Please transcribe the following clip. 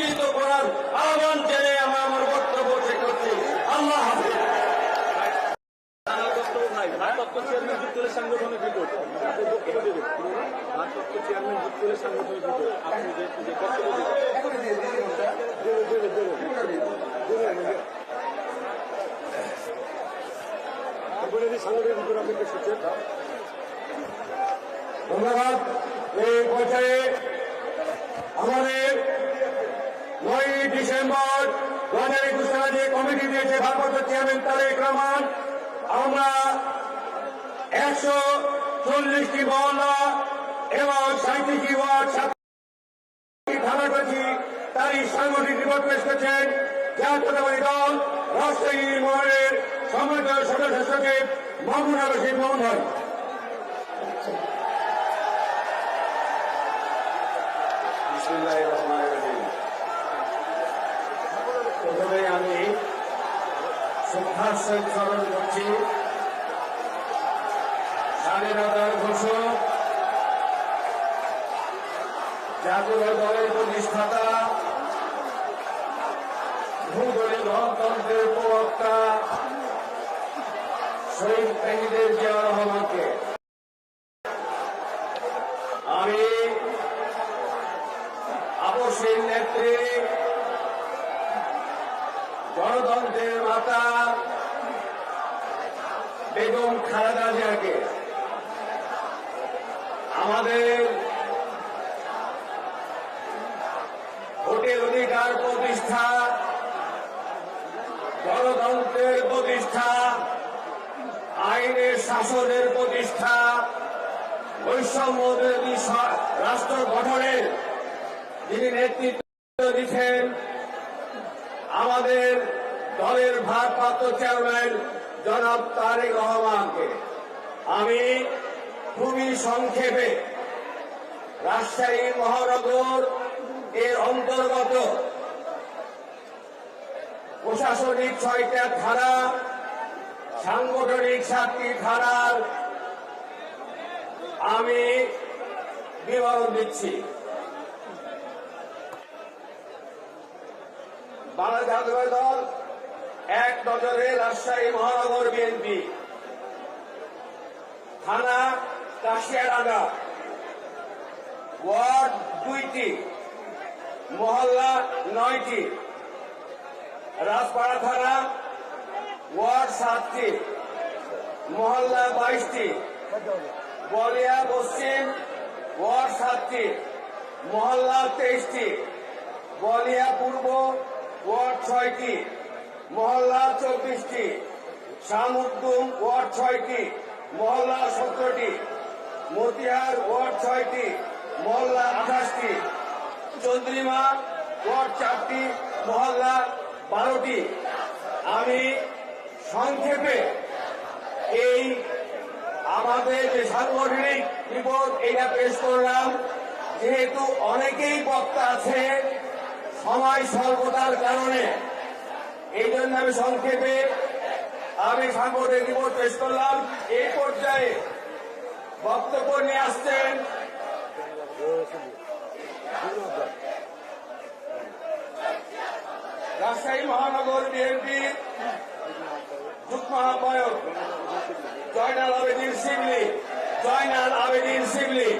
সংস্কৃত করার আহ্বান জেনে আমি আমার বক্তব্য শেষ করছি। আল্লাহ ধন্যবাদ। এই পর্যায়ে আমাদের ডিসেম্বর দু হাজার একুশ সালে যে কমিটি দিয়েছে ভারপ্রাপ্ত চেয়ারম্যান তারেক রহমান। আমরা একশো চল্লিশটি মহল্লা এবং সাঁত্রিশটি ওয়ার্ড থানা করেছি। তারই সাংগঠনিক রিপোর্ট পেশ করছেন জাতীয়তাবাদী দল, রাজশাহী মহলের সম্মানিত সদস্য সচিব মাহমুদ রশিদ মোহন রহমানির শ্রদ্ধার সহিত স্মরণ করছি স্বাধীনতার ঘোষক। জাতীয় দলের প্রতিষ্ঠাতা ভূগোলে গণতন্ত্রের প্রবক্তা। শহীদ প্রেমীদের জিয়া রহমানকে। আমি আবশ্যের নেত্রী গণতন্ত্রের মাতা, বেগম খালেদা জিয়াকে, আমাদের ভোটের অধিকার প্রতিষ্ঠা, গণতন্ত্রের প্রতিষ্ঠা, আইনের শাসনের প্রতিষ্ঠা, বৈষম্যবিরোধী স- রাষ্ট্র গঠনের যিনি নেতৃত্ব দিচ্ছেন আমাদের দলের ভারপ্রাপ্ত চেয়ারম্যান জনাব তারেক রহমানকে আমি খুবই সংক্ষেপে রাজশাহী মহানগর এর অন্তর্গত প্রশাসনিক ছয়টা ধারা সাংগঠনিক সাতটি ধারার আমি বিবরণ দিচ্ছি। বাংলাদেশ জাতীয় দল, এক নজরে রাজশাহী মহানগর বিএনপি। থানা, কাশিয়াডাঙ্গা। ওয়ার্ড দুইটি, মহল্লা নয়টি। রাজপাড়া থানা, ওয়ার্ড সাতটি। মহল্লা বাইশটি। বলিয়া পশ্চিম, ওয়ার্ড সাতটি। মহল্লা তেইশটি। বলিয়া পূর্ব ওয়ার্ড ছয়টি, মহল্লা চব্বিশটি শামুদ্দুম ওয়ার্ড ছয়টি, মহল্লা সতেরোটি মতিহার ওয়ার্ড ছয়টি, মহল্লা আঠাশটি, চন্দ্রিমা ওয়ার্ড চারটি, মহল্লা বারোটি। আমি সংক্ষেপে এই আমাদের যে সাংগঠনিক রিপোর্ট, এটা পেশ করলাম। যেহেতু অনেকেই বক্তা আছে সময় স্বল্পতার কারণে। এই জন্য আমি সংক্ষেপে আমি সাংগঠনিক রিপোর্ট পেশ করলাম। এই পর্যায়ে বক্তব্য নিয়ে আসছেন রাজশাহী মহানগর বিএনপির যুগ্ম আহ্বায়ক জয়নাল আবেদিন শিবলি জয়নাল আবেদিন শিবলি